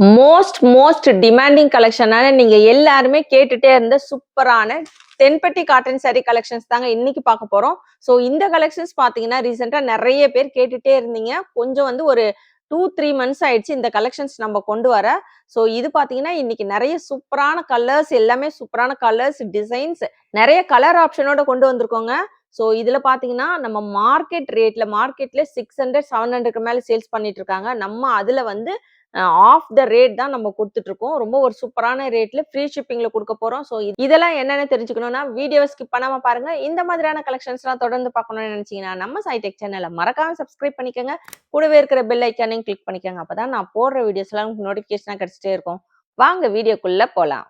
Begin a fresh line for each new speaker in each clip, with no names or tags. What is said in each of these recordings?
Most most demanding கலெக்ஷனான நீங்க எல்லாருமே கேட்டுட்டே இருந்த சூப்பரான தென்பட்டி காட்டன் சாரி கலெக்ஷன்ஸ் தாங்க இன்னைக்கு பார்க்க போறோம். ஸோ இந்த கலெக்ஷன்ஸ் பாத்தீங்கன்னா ரீசெண்டா நிறைய பேர் கேட்டுட்டே இருந்தீங்க. கொஞ்சம் வந்து ஒரு டூ த்ரீ மந்த்ஸ் ஆயிடுச்சு இந்த கலெக்ஷன்ஸ் நம்ம கொண்டு வர. ஸோ இது பாத்தீங்கன்னா இன்னைக்கு நிறைய சூப்பரான கலர்ஸ் எல்லாமே சூப்பரான கலர்ஸ் டிசைன்ஸ் நிறைய கலர் ஆப்ஷனோட கொண்டு வந்திருக்கோங்க. ஸோ இதில் பார்த்தீங்கன்னா நம்ம மார்க்கெட் ரேட்டில் மார்க்கெட்டில் சிக்ஸ் ஹண்ட்ரட் செவன் ஹண்ட்ரட்க்கு மேலே சேல்ஸ் பண்ணிட்டு இருக்காங்க. நம்ம அதில் வந்து ஆஃப் த ரேட் தான் நம்ம கொடுத்துட்ருக்கோம் ரொம்ப ஒரு சூப்பரான ரேட்ல ஃப்ரீ ஷிப்பிங்ல கொடுக்க போறோம். ஸோ இதெல்லாம் என்னென்ன தெரிஞ்சுக்கணும்னா வீடியோ ஸ்கிப் பண்ணாம பாருங்க. இந்த மாதிரியான கலெக்ஷன்ஸ்லாம் தொடர்ந்து பார்க்கணும்னு நினைச்சீங்கன்னா நம்ம சைடெக் சேனலை மறக்காம சப்ஸ்கிரைப் பண்ணிக்கோங்க. கூடவே இருக்கிற பெல் ஐக்கானையும் கிளிக் பண்ணிக்கோங்க. அப்பதான் நான் போடுற வீடியோஸ்லாம் உங்களுக்கு நோட்டிஃபிகேஷனாக கிடைச்சிட்டே இருக்கும். வாங்க வீடியோக்குள்ள போலாம்.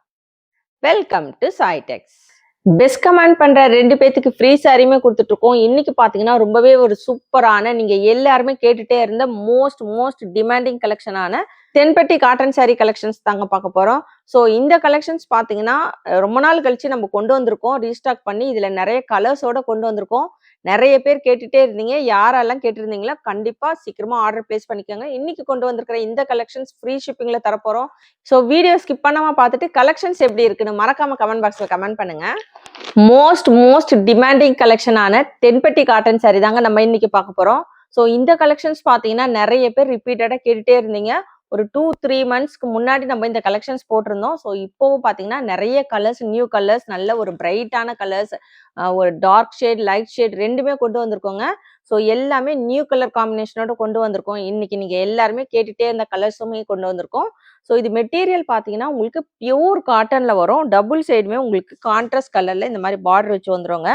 வெல்கம் டு சாய்டெக்ஸ் பெஸ்ட் கமெண்ட் பண்ற ரெண்டு பேத்துக்கு ஃப்ரீ சாரியுமே கொடுத்துட்டு இருக்கோம் இன்னைக்கு பாத்தீங்கன்னா ரொம்பவே ஒரு சூப்பரான நீங்க எல்லாருமே கேட்டுட்டே இருந்த மோஸ்ட் மோஸ்ட் டிமாண்டிங் கலெக்ஷனான தென்பட்டி காட்டன் saree கலெக்ஷன்ஸ் தாங்க பார்க்க போகிறோம் ஸோ இந்த கலெக்ஷன்ஸ் பார்த்தீங்கன்னா ரொம்ப நாள் கழிச்சு நம்ம கொண்டு வந்திருக்கோம். ரீஸ்டாக் பண்ணி இதில் நிறைய கலர்ஸோட கொண்டு வந்திருக்கோம். நிறைய பேர் கேட்டுகிட்டே இருந்தீங்க. யாரெல்லாம் கேட்டிருந்தீங்களோ கண்டிப்பாக சீக்கிரமாக ஆர்டர் பிளேஸ் பண்ணிக்கோங்க. இன்னைக்கு கொண்டு வந்திருக்கிற இந்த கலெக்ஷன்ஸ் ஃப்ரீ ஷிப்பிங்கில் தரப்போகிறோம் ஸோ வீடியோ ஸ்கிப் பண்ணாம பார்த்துட்டு கலெக்ஷன்ஸ் எப்படி இருக்குன்னு மறக்காம கமெண்ட் பாக்ஸில் கமெண்ட் பண்ணுங்க. மோஸ்ட் மோஸ்ட் டிமாண்டிங் கலெக்ஷனான தென்பட்டி காட்டன் சாரி தாங்க நம்ம இன்னைக்கு பார்க்க போகிறோம் ஸோ இந்த கலெக்ஷன்ஸ் பார்த்தீங்கன்னா நிறைய பேர் ரிப்பீட்டடாக கேட்டுகிட்டே இருந்தீங்க. ஒரு டூ த்ரீ மந்த்ஸ்க்கு முன்னாடி நம்ம இந்த கலெக்ஷன்ஸ் போட்டிருந்தோம். ஸோ இப்போவும் பார்த்தீங்கன்னா நிறைய கலர்ஸ் நியூ கலர்ஸ் நல்ல ஒரு பிரைட்டான கலர்ஸ் ஒரு டார்க் ஷேட் லைட் ஷேட் ரெண்டுமே கொண்டு வந்திருக்கோங்க. ஸோ எல்லாமே நியூ கலர் காம்பினேஷனோட கொண்டு வந்திருக்கோம். இன்னைக்கு நீங்கள் எல்லாருமே கேட்டுகிட்டே இருந்த கலர்ஸுமே கொண்டு வந்திருக்கோம். ஸோ இது மெட்டீரியல் பார்த்தீங்கன்னா உங்களுக்கு பியூர் காட்டனில் வரும். டபுள் சைடுமே உங்களுக்கு கான்ட்ராஸ்ட் கலரில் இந்த மாதிரி பார்டர் வச்சு வந்துருங்க.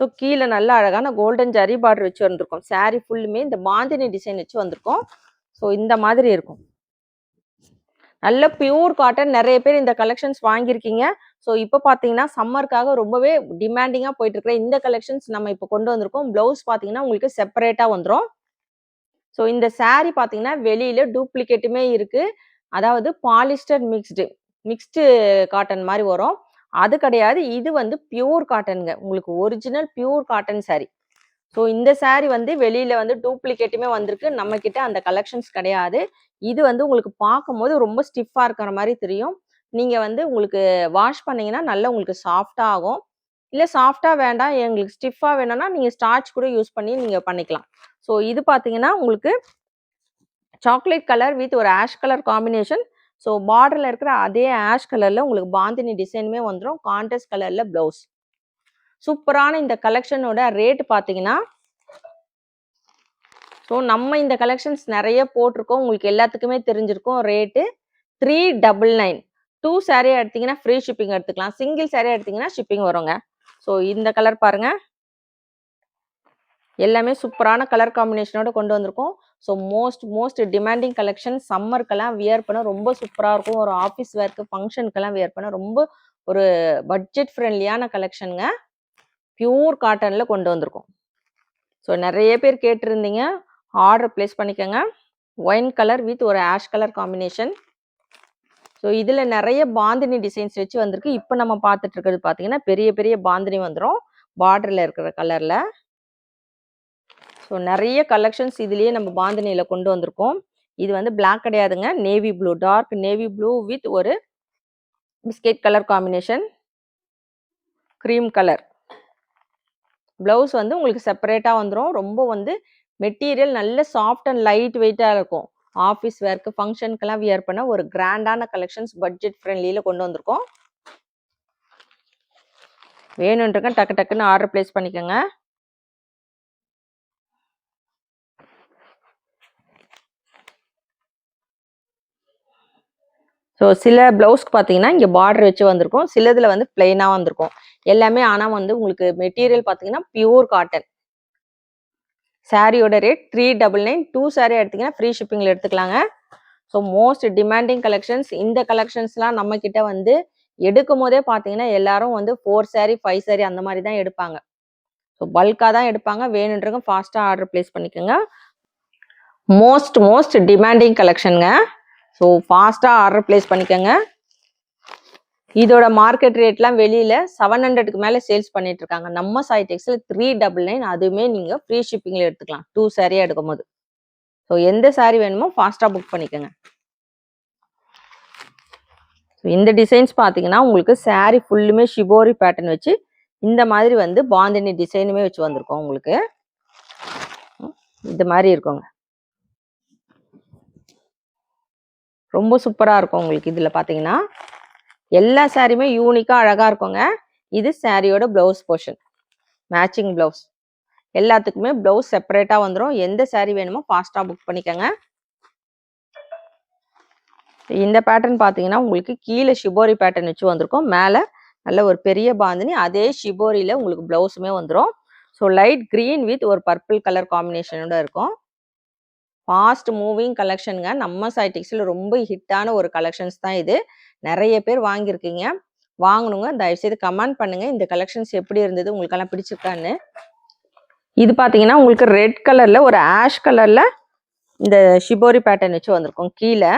ஸோ கீழே நல்ல அழகான கோல்டன் ஜரி பார்டர் வச்சு வந்திருக்கோம். Saree ஃபுல்லுமே இந்த பாந்தினி டிசைன் வச்சு வந்திருக்கும். ஸோ இந்த மாதிரி இருக்கும். நல்ல பியூர் காட்டன் நிறைய பேர் இந்த கலெக்ஷன்ஸ் வாங்கியிருக்கீங்க. ஸோ இப்போ பார்த்தீங்கன்னா சம்மருக்காக ரொம்பவே டிமாண்டிங்காக போயிட்டு இருக்கிற இந்த கலெக்ஷன்ஸ் நம்ம இப்போ கொண்டு வந்திருக்கோம். ப்ளவுஸ் பார்த்தீங்கன்னா உங்களுக்கு செப்பரேட்டாக வந்துடும் ஸோ இந்த சாரீ பார்த்தீங்கன்னா வெளியில டூப்ளிகேட்டுமே இருக்கு. அதாவது பாலிஸ்டர் மிக்ஸ்டு மிக்ஸ்டு காட்டன் மாதிரி வரும். அது கிடையாது. இது வந்து பியூர் காட்டனுங்க உங்களுக்கு original pure cotton saree so இந்த சாரீ வந்து வெளியில வந்து டூப்ளிகேட்டுமே வந்திருக்கு. நம்ம கிட்ட அந்த கலெக்ஷன்ஸ் கிடையாது. இது வந்து உங்களுக்கு பார்க்கும்போது ரொம்ப ஸ்டிஃபா இருக்கிற மாதிரி தெரியும். நீங்க வந்து உங்களுக்கு வாஷ் பண்ணீங்கன்னா நல்லா உங்களுக்கு சாஃப்டா ஆகும். இல்ல சாஃப்டா வேண்டாம். எங்களுக்கு ஸ்டிஃபா வேணும்னா நீங்க ஸ்டார்ச் கூட யூஸ் பண்ணி நீங்க பண்ணிக்கலாம். ஸோ இது பாத்தீங்கன்னா உங்களுக்கு சாக்லேட் கலர் வித் ஒரு ஆஷ் கலர் காம்பினேஷன் ஸோ பார்டர்ல இருக்கிற அதே ஆஷ் கலர்ல உங்களுக்கு பாந்தினி டிசைனுமே வந்துடும் கான்டஸ்ட் கலர்ல பிளவுஸ் சூப்பரான இந்த கலெக்ஷனோட ரேட் பார்த்தீங்கன்னா ஸோ நம்ம இந்த கலெக்ஷன்ஸ் நிறைய போட்டிருக்கோம். உங்களுக்கு எல்லாத்துக்குமே தெரிஞ்சிருக்கும் rate. Three double nine two saree எடுத்தீங்கன்னா ஃப்ரீ ஷிப்பிங் எடுத்துக்கலாம். சிங்கிள் சாரீ எடுத்தீங்கன்னா ஷிப்பிங் வருங்க. ஸோ இந்த கலர் பாருங்க. எல்லாமே சூப்பரான கலர் காம்பினேஷனோட கொண்டு வந்திருக்கோம். So most most demanding collection சம்மருக்கெல்லாம் wear பண்ண ரொம்ப சூப்பராக இருக்கும். ஒரு ஆஃபீஸ் வேர்க்கு ஃபங்க்ஷனுக்கெல்லாம் வியர் பண்ண ரொம்ப ஒரு பட்ஜெட் ஃப்ரெண்ட்லியான கலெக்ஷனுங்க பியூர் காட்டனில் கொண்டு வந்திருக்கோம். ஸோ நிறைய பேர் கேட்டிருந்தீங்க. ஆர்டர் ப்ளேஸ் பண்ணிக்கோங்க. ஒயின் கலர் வித் ஒரு ஆஷ் கலர் காம்பினேஷன் ஸோ இதில் நிறைய பாந்தினி டிசைன்ஸ் வச்சு வந்திருக்கு. இப்போ நம்ம பார்த்துட்டு இருக்கிறது பார்த்தீங்கன்னா பெரிய பெரிய பாந்தினி வந்துடும் பார்டரில் இருக்கிற கலரில் ஸோ நிறைய கலெக்ஷன்ஸ் இதுலேயே நம்ம பாந்தினியில் கொண்டு வந்திருக்கோம். இது வந்து பிளாக் கிடையாதுங்க. Navy blue dark navy blue with ஒரு biscuit colour combination cream colour blouse வந்து உங்களுக்கு செப்பரேட்டாக வந்துடும் ரொம்ப வந்து மெட்டீரியல் நல்ல சாஃப்ட் அண்ட் லைட் வெயிட்டாக இருக்கும். ஆஃபீஸ் வேர்க்கு ஃபங்க்ஷனுக்கெல்லாம் வியர் பண்ண ஒரு கிராண்டான கலெக்ஷன்ஸ் பட்ஜெட் ஃப்ரெண்ட்லியில் கொண்டு வந்திருக்கோம். வேணுன்றக்க டக்கு டக்குன்னு ஆர்டர் பிளேஸ் பண்ணிக்கோங்க. ஸோ சில ப்ளவுஸ்க்கு பார்த்தீங்கன்னா இங்கே பார்டர் வச்சு வந்திருக்கும். சிலதில் வந்து பிளெயினாக வந்திருக்கும். எல்லாமே ஆனால் வந்து உங்களுக்கு மெட்டீரியல் பார்த்தீங்கன்னா பியூர் காட்டன் சாரியோட rate three double nine two saree எடுத்தீங்கன்னா ஃப்ரீ ஷிப்பிங்கில் எடுத்துக்கலாங்க. ஸோ மோஸ்ட் டிமாண்டிங் கலெக்ஷன்ஸ் இந்த கலெக்ஷன்ஸ்லாம் நம்ம கிட்ட வந்து எடுக்கும் போதே பார்த்தீங்கன்னா எல்லாரும் வந்து ஃபோர் சாரி ஃபைவ் சாரி அந்த மாதிரி தான் எடுப்பாங்க. ஸோ பல்காக தான் எடுப்பாங்க. வேணுன்றவங்க ஃபாஸ்ட்டாக ஆர்டர் பிளேஸ் பண்ணிக்கோங்க. மோஸ்ட் மோஸ்ட் டிமாண்டிங் கலெக்ஷனுங்க ஸோ ஃபாஸ்ட்டாக ஆர்டர் பிளேஸ் பண்ணிக்கோங்க. இதோட மார்க்கெட் ரேட்லாம் வெளியில் செவன் ஹண்ட்ரட்க்கு மேலே சேல்ஸ் பண்ணிட்டு இருக்காங்க. நம்ம சைடெக்ஸில் த்ரீ டபுள் நைன் அதுவுமே நீங்கள் ஃப்ரீ ஷிப்பிங்கில் எடுத்துக்கலாம். டூ சாரியாக எடுக்கும் போது ஸோ எந்த சாரீ வேணுமோ ஃபாஸ்ட்டாக புக் பண்ணிக்கோங்க. ஸோ இந்த டிசைன்ஸ் பார்த்தீங்கன்னா உங்களுக்கு சாரீ ஃபுல்லுமே ஷிபோரி பேட்டர்ன் வச்சு இந்த மாதிரி வந்து பாந்தினி டிசைனுமே வச்சு வந்திருக்கோம் உங்களுக்கு. இந்த மாதிரி இருக்குங்க. ரொம்ப சூப்பராக இருக்கும் உங்களுக்கு இதில் பார்த்தீங்கன்னா எல்லா சாரியுமே யூனிக்காக அழகாக இருக்குங்க. இது சாரியோட ப்ளவுஸ் போர்ஷன் மேட்சிங் ப்ளவுஸ் எல்லாத்துக்குமே ப்ளவுஸ் செப்பரேட்டாக வந்துடும் எந்த சாரீ வேணுமோ ஃபாஸ்ட்டாக புக் பண்ணிக்கோங்க. இந்த பேட்டர்ன் பார்த்தீங்கன்னா உங்களுக்கு கீழே ஷிபோரி பேட்டர்ன் வச்சு வந்திருக்கும். மேலே நல்ல ஒரு பெரிய பாந்தினி அதே ஷிபோரியில் உங்களுக்கு ப்ளவுஸுமே வந்துடும் ஸோ லைட் க்ரீன் வித் ஒரு பர்பிள் கலர் காம்பினேஷனோட இருக்கும். ஃபாஸ்ட் மூவிங் கலெக்ஷனுங்க நம்ம சைட்டிக்ஸில் ரொம்ப ஹிட்டான ஒரு கலெக்ஷன்ஸ் தான் இது. நிறைய பேர் வாங்கியிருக்கீங்க. வாங்கணுங்க. தயவுசெய்து கமெண்ட் பண்ணுங்க. இந்த கலெக்ஷன்ஸ் எப்படி இருந்தது? உங்களுக்கெல்லாம் பிடிச்சிருக்கான்னு. இது பார்த்தீங்கன்னா உங்களுக்கு ரெட் கலரில் ஒரு ஆஷ் கலரில் இந்த ஷிபோரி பேட்டர்ன் வச்சு வந்திருக்கோம். கீழே.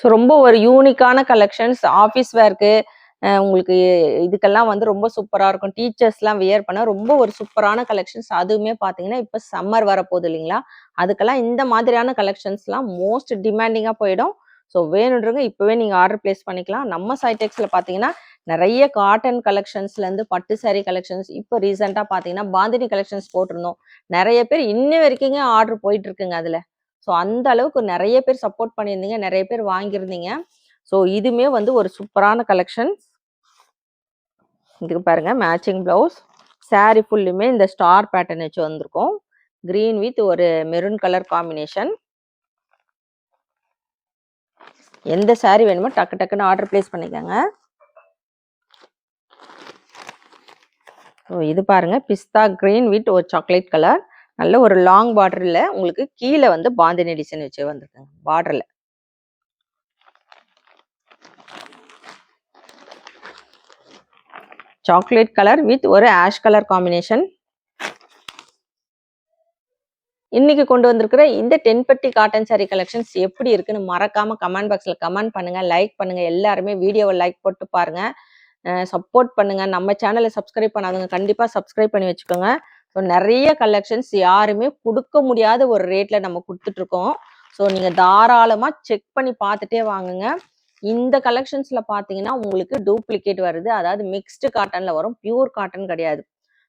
ஸோ ரொம்ப ஒரு யூனிக்கான கலெக்ஷன்ஸ் ஆஃபீஸ் வேர்க்கு உங்களுக்கு இதுக்கெல்லாம் வந்து ரொம்ப சூப்பராக இருக்கும். டீச்சர்ஸ்லாம் வியர் பண்ண ரொம்ப ஒரு சூப்பரான கலெக்ஷன்ஸ். அதுவுமே பார்த்தீங்கன்னா இப்போ சம்மர் வரப்போகுது இல்லைங்களா? அதுக்கெல்லாம் இந்த மாதிரியான கலெக்ஷன்ஸ்லாம் மோஸ்ட் டிமாண்டிங்காக போயிடும். ஸோ வேணுன்றவங்க இப்போவே நீங்கள் ஆர்டர் ப்ளேஸ் பண்ணிக்கலாம். நம்ம சைடெக்ஸில் பார்த்தீங்கன்னா நிறைய காட்டன் கலெக்ஷன்ஸ்லேருந்து பட்டு saree கலெக்ஷன்ஸ் இப்போ ரீசெண்டாக பார்த்தீங்கன்னா பாந்தினி கலெக்ஷன்ஸ் போட்டிருந்தோம். நிறைய பேர் இன்ன வரைக்குங்க ஆர்டர் போயிட்டு இருக்குங்க அதில். ஸோ அந்த அளவுக்கு நிறைய பேர் சப்போர்ட் பண்ணியிருந்தீங்க. நிறைய பேர் வாங்கியிருந்தீங்க. ஸோ இதுவுமே வந்து ஒரு சூப்பரான கலெக்ஷன்ஸ் இதுக்கு பாருங்க மேட்சிங் ப்ளவுஸ் சாரி ஃபுல்லுமே இந்த ஸ்டார் பேட்டர்ன் வச்சு வந்திருக்கும். க்ரீன் வித் ஒரு மெரூன் கலர் காம்பினேஷன் எந்த சாரி வேணுமோ டக்கு டக்குன்னு ஆர்டர் ப்ளேஸ் பண்ணிக்கோங்க. ஸோ இது பாருங்க பிஸ்தா கிரீன் வித் ஒரு சாக்லேட் கலர் நல்ல ஒரு லாங் பார்டரில் உங்களுக்கு கீழே வந்து பாந்தினி டிசைன் வச்சு வந்திருக்குங்க பார்டரில் சாக்லேட் கலர் வித் ஒரு ஆஷ் கலர் காம்பினேஷன் இன்னைக்கு கொண்டு வந்திருக்கிற இந்த டென்பட்டி காட்டன் சாரி கலெக்ஷன்ஸ் எப்படி இருக்குன்னு மறக்காம கமெண்ட் பாக்ஸ்ல கமெண்ட் பண்ணுங்க லைக் பண்ணுங்க எல்லாருமே வீடியோவை லைக் போட்டு பாருங்க. சப்போர்ட் பண்ணுங்க. நம்ம சேனலை சப்ஸ்கிரைப் பண்ணாதவங்க கண்டிப்பா சப்ஸ்கிரைப் பண்ணி வச்சுக்கோங்க. ஸோ நிறைய கலெக்ஷன்ஸ் யாருமே கொடுக்க முடியாத ஒரு ரேட்ல நம்ம கொடுத்துட்டு இருக்கோம். ஸோ நீங்க தாராளமா செக் பண்ணி பார்த்துட்டே வாங்குங்க. இந்த கலெக்ஷன்ஸ்ல பாத்தீங்கன்னா உங்களுக்கு டூப்ளிகேட் வருது. அதாவது மிக்ஸ்டு காட்டன்ல வரும். பியூர் காட்டன் கிடையாது.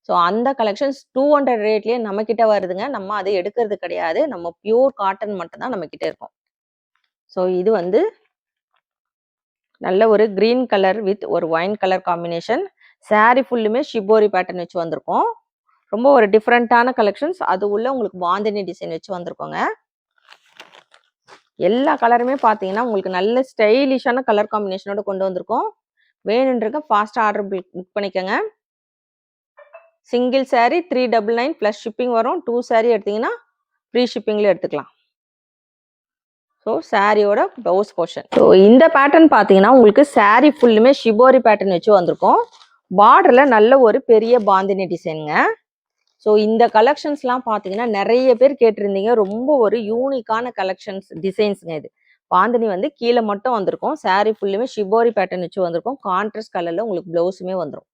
ஸோ அந்த கலெக்ஷன்ஸ் டூ ஹண்ட்ரட் ரேட்லயே நம்ம கிட்ட வருதுங்க. நம்ம அதை எடுக்கிறது கிடையாது. நம்ம பியூர் காட்டன் மட்டும் தான் நம்ம கிட்ட இருக்கும். ஸோ இது வந்து நல்ல ஒரு கிரீன் கலர் வித் ஒரு ஒயின் கலர் காம்பினேஷன் சாரி ஃபுல்லுமே ஷிபோரி பேட்டர்ன் வச்சு வந்திருக்கோம். ரொம்ப ஒரு டிஃப்ரெண்ட்டான கலெக்ஷன்ஸ் அது உள்ள உங்களுக்கு பாந்தினி டிசைன் வச்சு வந்திருக்கோங்க. எல்லா கலருமே பார்த்தீங்கன்னா உங்களுக்கு நல்ல ஸ்டைலிஷான கலர் காம்பினேஷனோட கொண்டு வந்திருக்கோம். வேணுன்றக்க ஃபாஸ்ட்டாக ஆர்டர் புக் பண்ணிக்கோங்க. Single sari three double nine plus shipping வரும். டூ சாரீ எடுத்தீங்கன்னா ஃப்ரீ ஷிப்பிங்கில் எடுத்துக்கலாம். ஸோ சாரியோட ப்ளவுஸ் போர்ஷன் ஸோ இந்த பேட்டர்ன் பார்த்தீங்கன்னா உங்களுக்கு சாரீ ஃபுல்லுமே ஷிபோரி பேட்டர்ன் வச்சு வந்திருக்கும். பார்டரில் நல்ல ஒரு பெரிய பாந்தினி டிசைனுங்க ஸோ இந்த கலெக்ஷன்ஸ்லாம் பார்த்தீங்கன்னா நிறைய பேர் கேட்டிருந்தீங்க. ரொம்ப ஒரு யூனிக்கான கலெக்ஷன்ஸ் டிசைன்ஸுங்க இது. பாந்தினி வந்து கீழே மட்டும் வந்திருக்கும். saree ஃபுல்லுமே ஷிபோரி பேட்டர்ன் வச்சு வந்திருக்கும். கான்ட்ராஸ்ட் கலரில் உங்களுக்கு ப்ளவுஸுமே வந்துடும்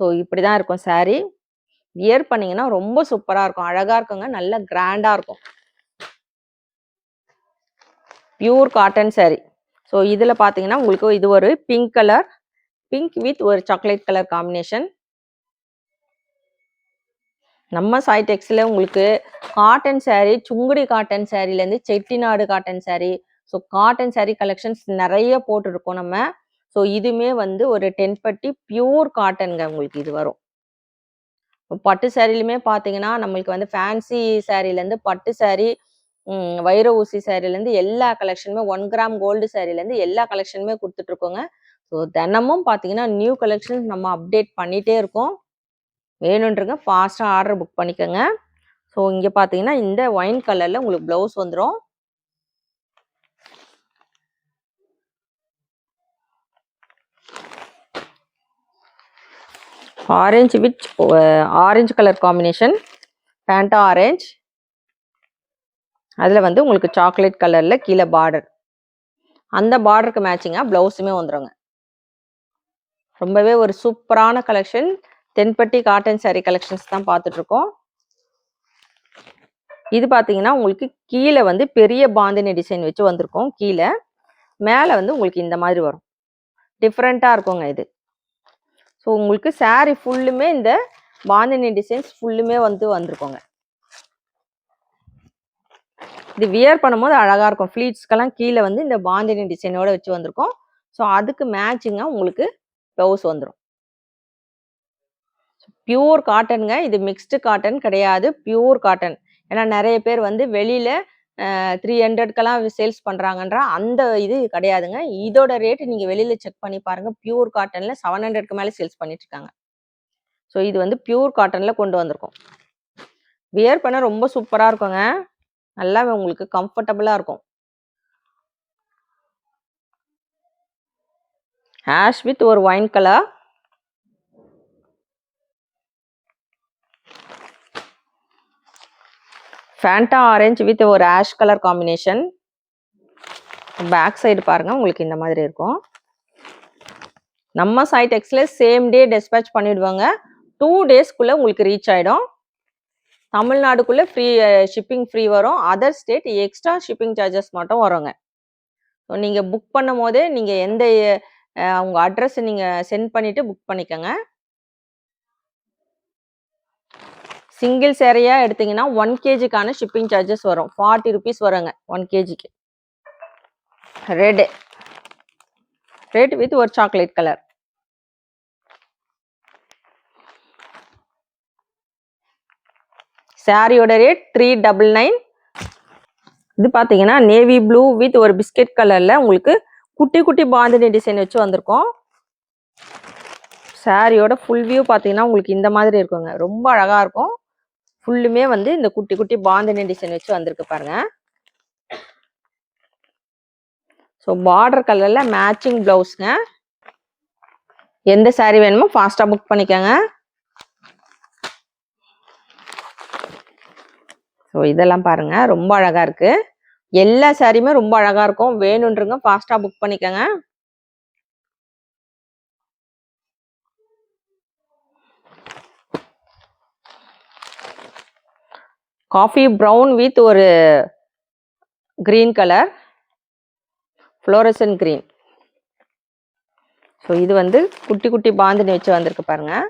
ஸோ இப்படி தான் இருக்கும் saree. வியர் பண்ணிங்கன்னா ரொம்ப சூப்பராக இருக்கும். அழகாக இருக்குங்க. நல்ல கிராண்டாக இருக்கும். Pure cotton saree. ஸோ இதில் பார்த்தீங்கன்னா உங்களுக்கு இது ஒரு பிங்க் கலர் பிங்க் வித் ஒரு சாக்லேட் கலர் காம்பினேஷன் நம்ம சாய்டெக்ஸில் உங்களுக்கு cotton sari Sungudi cotton சாரீலேருந்து Chettinad cotton sari so cotton sari collections நிறைய போட்டிருக்கோம் நம்ம. ஸோ இதுவுமே வந்து ஒரு டென் பட்டி பியூர் காட்டனுங்க உங்களுக்கு இது வரும். பட்டு சாரிலுமே பார்த்தீங்கன்னா நம்மளுக்கு வந்து ஃபேன்சி சாரீலேருந்து பட்டு சேரீ வைர ஊசி சேரீலேருந்து எல்லா கலெக்ஷனுமே ஒன் கிராம் கோல்டு சேரீலேருந்து எல்லா கலெக்ஷனுமே கொடுத்துட்ருக்கோங்க ஸோ தினமும் பார்த்தீங்கன்னா நியூ கலெக்ஷன்ஸ் நம்ம அப்டேட் பண்ணிகிட்டே இருக்கோம். வேணுன்றங்க ஃபாஸ்ட்டாக ஆர்டர் புக் பண்ணிக்கோங்க. ஸோ இங்கே பார்த்தீங்கன்னா இந்த ஒயின் கலரில் உங்களுக்கு ப்ளவுஸ் வந்துடும் orange with orange colour combination Fanta orange அதில் வந்து உங்களுக்கு சாக்லேட் கலரில் கீழே பார்டர் அந்த பார்டருக்கு மேட்சிங்காக ப்ளவுஸுமே வந்துருங்க. ரொம்பவே ஒரு சூப்பரான collection Thenpatti cotton saree collections தான் பார்த்துட்ருக்கோம். இது பார்த்தீங்கன்னா உங்களுக்கு கீழே வந்து பெரிய பாந்தினி டிசைன் வச்சு வந்திருக்கும். கீழே. மேலே வந்து உங்களுக்கு இந்த மாதிரி வரும். டிஃப்ரெண்ட்டாக இருக்குங்க இது. ஸோ உங்களுக்கு saree ஃபுல்லுமே இந்த பாந்தினி டிசைன்ஸ் ஃபுல்லுமே வந்து வந்திருக்கோங்க. இது வியர் பண்ணும்போது அழகாக இருக்கும். ஃப்ளீட்ஸ்க்கெல்லாம் கீழே வந்து இந்த பாந்தினி டிசைனோட வச்சு வந்திருக்கோம். ஸோ அதுக்கு மேட்சிங்காக உங்களுக்கு ப்ளவுஸ் வந்துடும் பியூர் காட்டனுங்க இது மிக்ஸ்டு காட்டன் கிடையாது. பியூர் காட்டன் ஏன்னா நிறைய பேர் வந்து வெளியில த்ரீ ஹண்ட்ரட்க்கெல்லாம் சேல்ஸ் பண்ணுறாங்கன்ற அந்த இது கிடையாதுங்க. இதோட ரேட்டு நீங்கள் வெளியில் செக் பண்ணி பாருங்கள் பியூர் காட்டனில் செவன் ஹண்ட்ரட்க்கு மேலே சேல்ஸ் பண்ணிட்டுருக்காங்க ஸோ இது வந்து பியூர் காட்டனில் கொண்டு வந்திருக்கோம். வியர் பண்ண ரொம்ப சூப்பராக இருக்குங்க. நல்லா உங்களுக்கு கம்ஃபர்டபுளாக இருக்கும். ஆஷ் வித் ஒரு wine colour Fanta orange with ஒரு ash colour combination back side பாருங்கள் உங்களுக்கு இந்த மாதிரி இருக்கும். நம்ம சைட் எக்ஸ்ல சேம் டே டிஸ்பேச் பண்ணிவிடுவாங்க டூ டேஸ்க்குள்ளே உங்களுக்கு ரீச் ஆகிடும் தமிழ்நாடுக்குள்ள ஃப்ரீ ஷிப்பிங் ஃப்ரீ வரும். Other state extra shipping charges மட்டும் வருங்க. ஸோ நீங்கள் புக் பண்ணும் போதே நீங்கள் எந்த உங்கள் அட்ரஸ் நீங்கள் சென்ட் பண்ணிவிட்டு புக் பண்ணிக்கோங்க. சிங்கிள் சேரையாக எடுத்தீங்கன்னா ஒன் கேஜிக்கான ஷிப்பிங் சார்ஜஸ் வரும். ஃபார்ட்டி ருபீஸ் வருங்க ஒன் கேஜிக்கு ரெட்டு ரெட் வித் ஒரு சாக்லேட் கலர் சாரியோட ரேட் த்ரீ டபுள் நைன் இது பார்த்தீங்கன்னா நேவி ப்ளூ வித் ஒரு பிஸ்கெட் கலரில் உங்களுக்கு குட்டி குட்டி பாந்தினி டிசைன் வச்சு வந்திருக்கோம். சாரியோட ஃபுல் வியூ பார்த்தீங்கன்னா உங்களுக்கு இந்த மாதிரி இருக்குங்க. ரொம்ப அழகாக இருக்கும். ஃபுல்லுமே வந்து இந்த குட்டி குட்டி பாந்தினி டிசைன் வச்சு வந்திருக்கு பாருங்க. ஸோ பார்டர் கலரில் மேட்சிங் ப்ளவுஸ்ங்க எந்த சாரீ வேணுமோ ஃபாஸ்ட்டாக புக் பண்ணிக்கோங்க. ஸோ இதெல்லாம் பாருங்க ரொம்ப அழகாக இருக்குது எல்லா சாரியுமே ரொம்ப அழகாக இருக்கும். வேணுன்றங்க ஃபாஸ்ட்டாக புக் பண்ணிக்கோங்க. காஃபி ப்ரௌன் வித் ஒரு green colour fluorescent green so இது வந்து குட்டி குட்டி பாந்தினி வச்சு வந்திருக்கு பாருங்கள்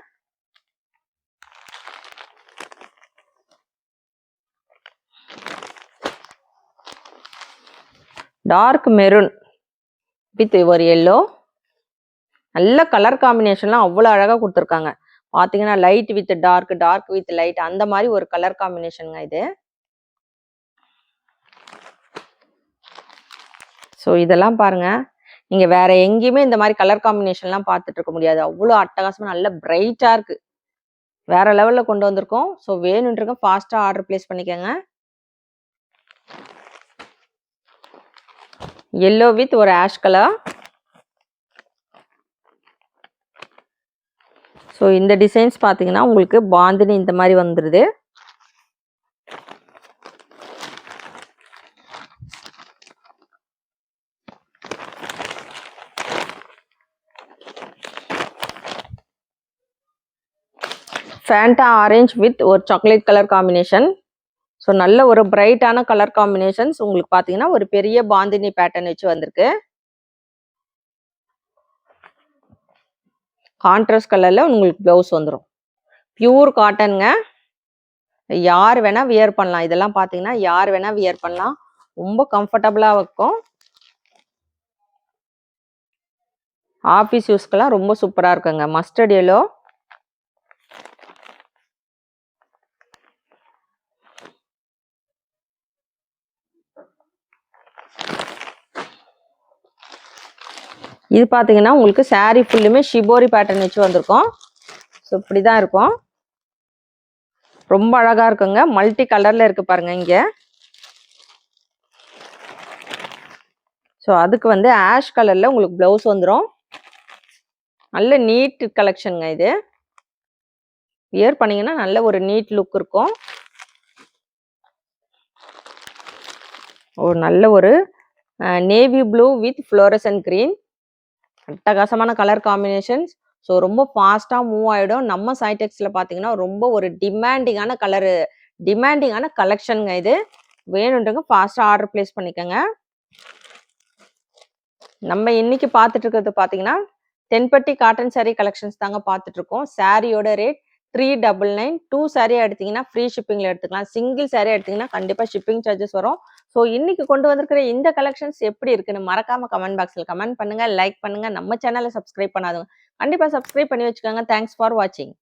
டார்க் மெரூன் வித் ஒரு எல்லோ நல்ல கலர் காம்பினேஷன்லாம் அவ்வளோ அழகாக கொடுத்துருக்காங்க. பார்த்தீங்கன்னா light with dark dark with light அந்த மாதிரி ஒரு கலர் காம்பினேஷனுங்க இது. ஸோ இதெல்லாம் பாருங்க. நீங்க வேற எங்கேயுமே இந்த மாதிரி கலர் காம்பினேஷன்லாம் பார்த்துட்டு இருக்க முடியாது. அவ்வளோ அட்டகாசமாக நல்ல பிரைட்டாக இருக்கு. வேற லெவலில் கொண்டு வந்திருக்கோம். ஸோ வேணுன்றங்க ஃபாஸ்ட்டாக ஆர்டர் பிளேஸ் பண்ணிக்கோங்க. எல்லோ வித் ஒரு ஆஷ் கலர் ஸோ இந்த டிசைன்ஸ் பார்த்தீங்கன்னா உங்களுக்கு பாந்தினி இந்த மாதிரி வந்துடுது ஃபேண்டா ஆரஞ்ச் வித் ஒரு சாக்லேட் கலர் காம்பினேஷன் ஸோ நல்ல ஒரு பிரைட்டான கலர் காம்பினேஷன்ஸ் உங்களுக்கு பார்த்தீங்கன்னா ஒரு பெரிய பாந்தினி பேட்டர்ன் வச்சு வந்திருக்கு. கான்ட்ராஸ்ட் கலரில் உங்களுக்கு ப்ளவுஸ் வந்துடும் பியூர் காட்டனுங்க யார் வேணால் வியர் பண்ணலாம். இதெல்லாம் பார்த்தீங்கன்னா யார் வேணால் வியர் பண்ணலாம். ரொம்ப கம்ஃபர்டபுளாக இருக்கும். ஆஃபீஸ் யூஸ்க்கெல்லாம் ரொம்ப சூப்பராக இருக்குங்க. மஸ்டர்ட் எல்லோ இது பார்த்தீங்கன்னா உங்களுக்கு saree ஃபுல்லுமே ஷிபோரி பேட்டர்ன் வச்சு வந்திருக்கோம். ஸோ இப்படி தான் இருக்கும். ரொம்ப அழகாக இருக்குங்க. மல்டி கலரில் இருக்குது பாருங்க இங்கே. ஸோ அதுக்கு வந்து ஆஷ் கலரில் உங்களுக்கு ப்ளவுஸ் வந்துடும் நல்ல நீட் கலெக்ஷனுங்க இது. வியர் பண்ணிங்கன்னா நல்ல ஒரு நீட் லுக் இருக்கும். ஒரு நல்ல ஒரு navy blue with fluorescent green அட்டகாசமான கலர் காம்பினேஷன்ஸ் ஸோ ரொம்ப ஃபாஸ்ட்டாக மூவ் ஆகிடும் நம்ம சைடெக்ஸில் பார்த்தீங்கன்னா ரொம்ப ஒரு டிமாண்டிங்கான கலரு டிமாண்டிங்கான கலெக்ஷனுங்க இது. வேணுன்றவங்க ஃபாஸ்ட்டாக ஆர்டர் ப்ளேஸ் பண்ணிக்கோங்க. நம்ம இன்னைக்கு பார்த்துட்டு இருக்கிறது பார்த்தீங்கன்னா தென்பட்டி காட்டன் சாரீ கலெக்ஷன்ஸ் தாங்க பார்த்துட்டு இருக்கோம். சாரியோட rate three double nine two saree எடுத்தீங்கன்னா ஃப்ரீ ஷிப்பிங்கில் எடுத்துக்கலாம். சிங்கிள் saree எடுத்தீங்கன்னா கண்டிப்பாக ஷிப்பிங் சார்ஜஸ் வரும். ஸோ இன்னைக்கு கொண்டு வந்திருக்கிற இந்த கலெக்ஷன்ஸ் எப்படி இருக்குன்னு மறக்காம கமெண்ட் பாக்ஸில் கமெண்ட் பண்ணுங்க லைக் பண்ணுங்க. நம்ம சேனலை சப்ஸ்கிரைப் பண்ணாதுங்க கண்டிப்பாக சப்ஸ்கிரைப் பண்ணி வச்சுக்கோங்க. தேங்க்ஸ் ஃபார் வாட்சிங்